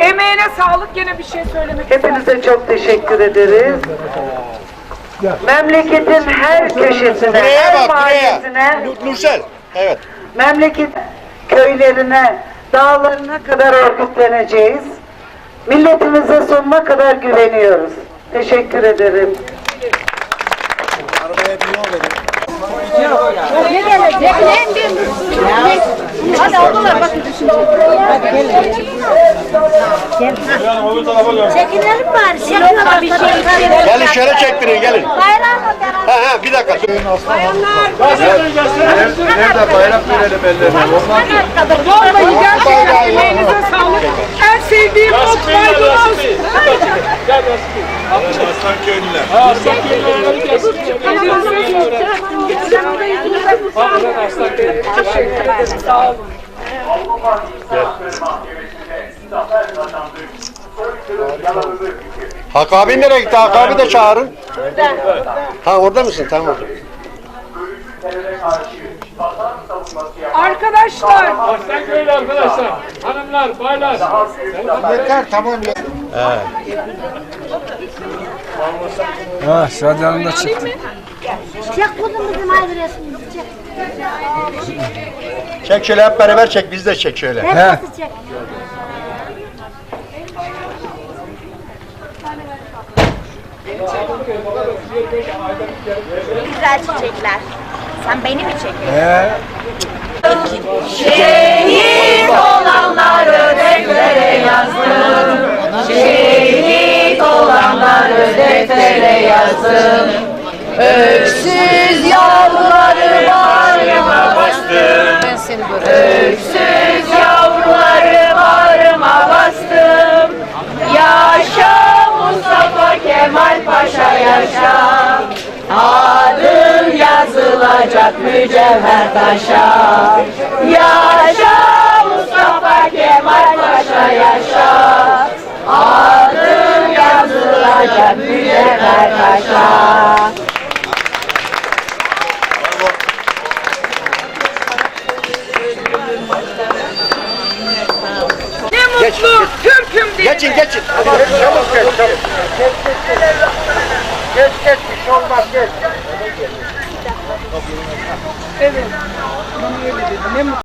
Emeğine sağlık gene bir şey söylemek Hepinize çok teşekkür ederiz. Memleketin her köşesine, Buraya her bak buraya. mahallesine, Nursel. Evet. memleket köylerine, dağlarına kadar örgütleneceğiz. Milletimize sonuna kadar güveniyoruz. Teşekkür ederim. Hadi ablalar bakın şimdi. Çekinelim bari. Çekinelim bir şey. Gelin şöyle çektirin gelin. Bayram mı beraber? Ha ha bir dakika. Nerede bayrak verelim ellerine. Vallahi gerçekten emeğinize sağlık. En sevdiğim ot maydanoz. Aslan köylüler. Teşekkür ederim. Sağ olun. Hakkı abi nereye gitti? Hakkı abi de çağırın. Ha orada mısın? Tamam. Arkadaşlar Aslan köylü arkadaşlar, hanımlar, baylar. Yeter tamam ya. Ha Şadan'ın da çıktı. Çek ayrı resmimizi çek. Şöyle hep beraber çek. Biz de çek şöyle. Hepsi çek. güzel çiçekler. Sen beni mi çekiyorsun? He. Şehit olanları deftere yazdım. Şehit olanları deftere yazdım. Öksüz yavruları bağrıma bastım. Öksüz yavruları bağrıma bastım. Yaşa Mustafa Kemal Paşa yaşa. Adın yazılacak mücevher taşa. Yaşa Mustafa Kemal Paşa yaşa. Adın yazılacak mücevher taşa. Mutlu Türk'üm diye. Geçin geçin. Hadi çabuk geç çabuk. Geç geç bir şey olmaz geç. Evet. Ne mutlu.